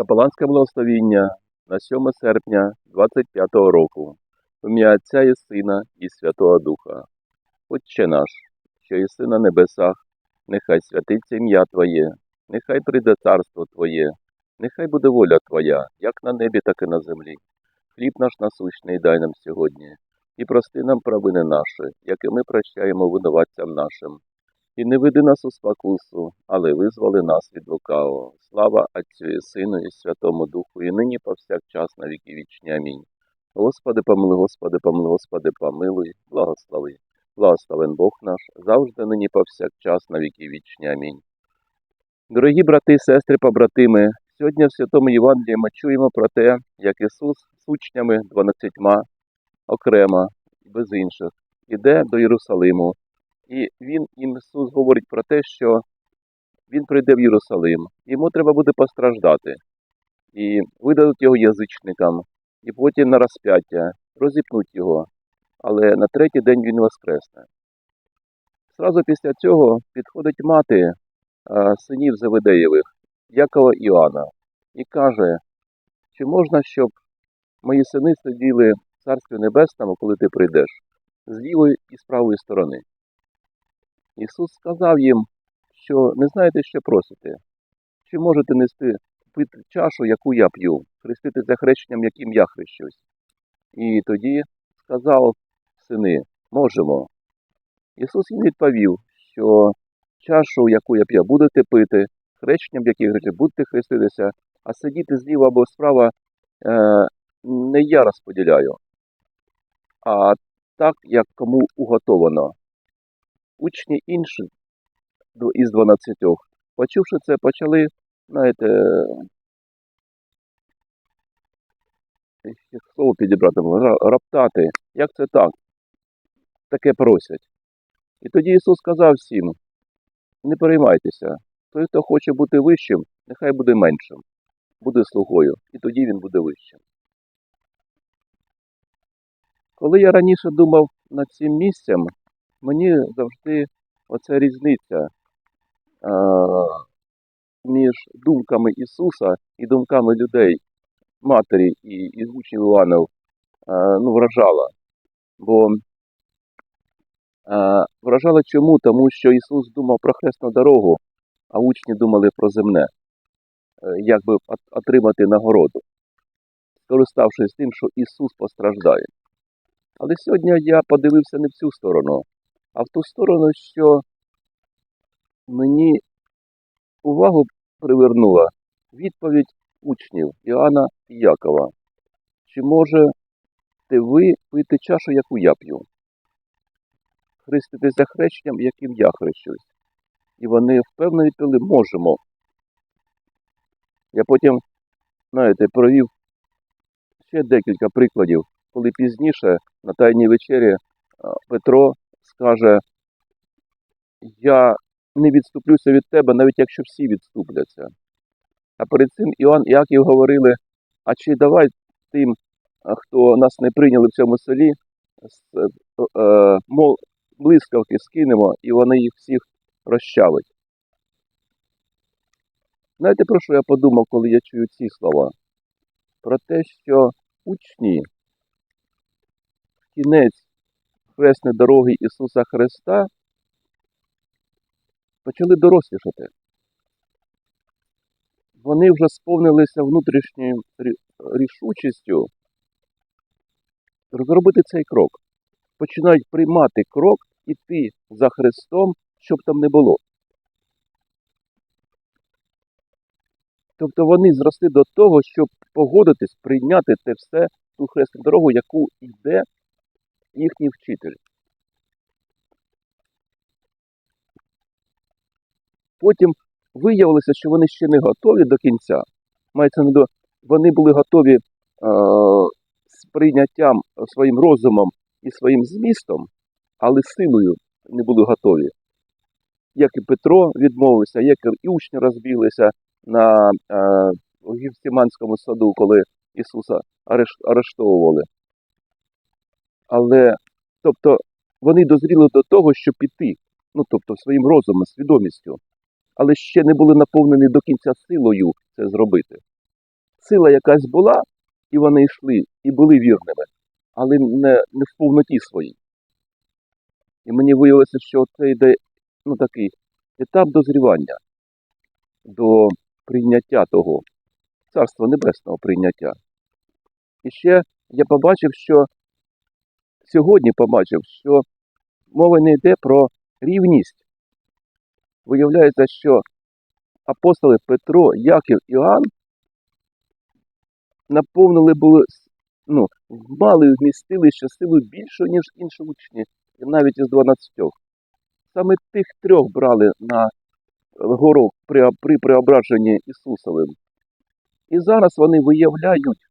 Капеланське благословіння на 7 серпня 25-го року. В ім'я Отця і Сина і Святого Духа. Отче наш, що єси на небесах, нехай святиться ім'я Твоє, нехай прийде царство Твоє, нехай буде воля Твоя, як на небі, так і на землі. Хліб наш насущний дай нам сьогодні, і прости нам провини наші, як і ми прощаємо винуватцям нашим. І не веди нас у спокусу, але визволи нас від лукавого. Слава Отцю і Сину і Святому Духу, і нині повсякчас на віки вічні. Амінь. Господи, помилуй, Господи, помилуй, Господи, помилуй, благослови. Благословен Бог наш, завжди нині повсякчас на віки вічні. Амінь. Дорогі брати, сестри, побратими, сьогодні в Святому Євангелії ми чуємо про те, як Ісус з учнями дванадцятьма окремо, без інших, іде до Єрусалиму. І він їм Ісус говорить про те, що Він прийде в Єрусалим, йому треба буде постраждати, і видадуть його язичникам, і потім на розп'яття, розіпнуть його, але на третій день він воскресне. Зразу після цього підходить мати а, синів Заведеєвих, Якова Іоанна, і каже, чи можна, щоб мої сини сиділи в Царстві Небесному, коли ти прийдеш, з лівої і з правої сторони. Ісус сказав їм, що не знаєте, що просите, чи можете нести пити чашу, яку я п'ю, хреститися хрещенням, яким я хрещусь. І тоді сказав сини, можемо. Ісус їм відповів, що чашу, яку я п'ю, будете пити, хрещенням, яким хрещу, будете хреститися, а сидіти зліва або справа е, не я розподіляю, а так, як кому уготовано. Учні інші із дванадцятьох, почувши це, почали, знаєте, як слово підібрати, раптати. Як це так? Таке просять. І тоді Ісус сказав всім: не переймайтеся, той, хто хоче бути вищим, нехай буде меншим, буде слугою, і тоді він буде вищим. Коли я раніше думав над цим місцем, мені завжди оця різниця е, між думками Ісуса і думками людей, матері і, і учнів Іванов, е, ну, вражала. Бо е, вражала чому? Тому що Ісус думав про хресну дорогу, а учні думали про земне, е, як би отримати нагороду, скориставшись тим, що Ісус постраждає. Але сьогодні я подивився не в цю сторону, а в ту сторону, що мені увагу привернула відповідь учнів Іоанна і Якова. Чи можете ви пити чашу, яку я п'ю? Хреститися хрещенням, яким я хрещусь? І вони впевнено відповіли, можемо. Я потім, знаєте, провів ще декілька прикладів, коли пізніше на Тайній вечері Петро скаже, я не відступлюся від тебе, навіть якщо всі відступляться. А перед цим Іоанн і Яків говорили, а чи давай тим, хто нас не прийняли в цьому селі, е, е, блискавки скинемо, і вони їх всіх розчавить. Знаєте, про що я подумав, коли я чую ці слова? Про те, що учні в кінець хресної дороги Ісуса Христа почали дорослішати. Вони вже сповнилися внутрішньою рішучістю розробити цей крок. Починають приймати крок, іти за Христом, щоб там не було. Тобто вони зросли до того, щоб погодитись, прийняти те все, ту хресну дорогу, яку йде їхній вчитель. Потім виявилося, що вони ще не готові до кінця. Мається на вони були готові е, з прийняттям своїм розумом і своїм змістом, але силою не були готові. Як і Петро відмовився, як і учні розбіглися на е, Гівсіманському саду, коли Ісуса ареш- арештовували. Але, тобто, вони дозріли до того, щоб піти, ну тобто своїм розумом, свідомістю, але ще не були наповнені до кінця силою це зробити. сила якась була, і вони йшли, і були вірними, але не, не в повноті своїй. І мені виявилося, що це йде ну, такий етап дозрівання до прийняття того, Царства Небесного прийняття. І ще я побачив, що сьогодні побачив, що мова не йде про рівність. Виявляється, що апостоли Петро, Яків і Іоанн наповнили були, ну, мали вмістилище силу більшу, ніж інші учні, і навіть із 12. Саме тих трьох брали на гору при, при преображенні Ісусовим. І зараз вони виявляють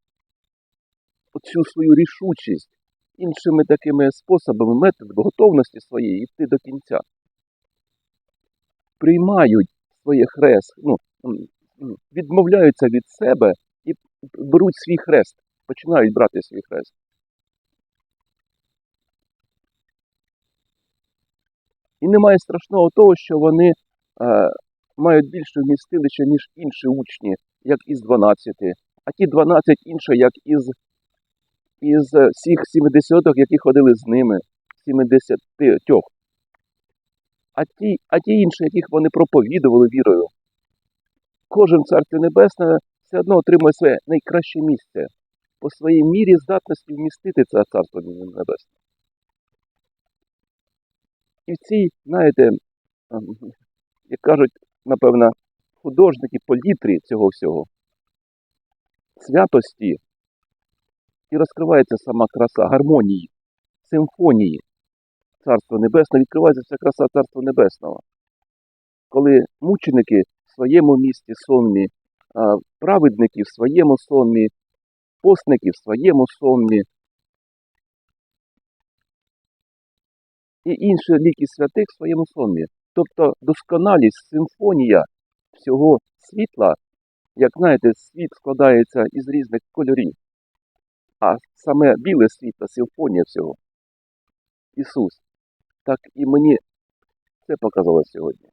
цю свою рішучість іншими такими способами, методами готовності своєї йти до кінця. Приймають своє хрест, ну, відмовляються від себе і беруть свій хрест, починають брати свій хрест. І немає страшного того, що вони е, мають більше вмістилища, ніж інші учні, як із 12, а ті 12 інші, як із, із всіх 70-х, які ходили з ними, 70 а ті, а ті інші, яких вони проповідували вірою. Кожен в Царстві Небесне все одно отримує своє найкраще місце по своїй мірі здатності вмістити це Царство Небесне. І в цій, знаєте, ем, як кажуть, напевно, художники політрі цього всього, святості, і розкривається сама краса гармонії, симфонії Царства Небесного, відкривається вся краса Царства Небесного. Коли мученики в своєму місті сонмі, праведники в своєму сонмі, постники в своєму сонмі, і інші ліки святих в своєму сонмі. Тобто досконалість, симфонія всього світла, як знаєте, світ складається із різних кольорів, а саме біле світло, симфонія всього. Ісус. Так і мені це показало сьогодні.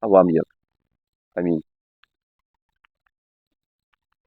А вам як? Амінь.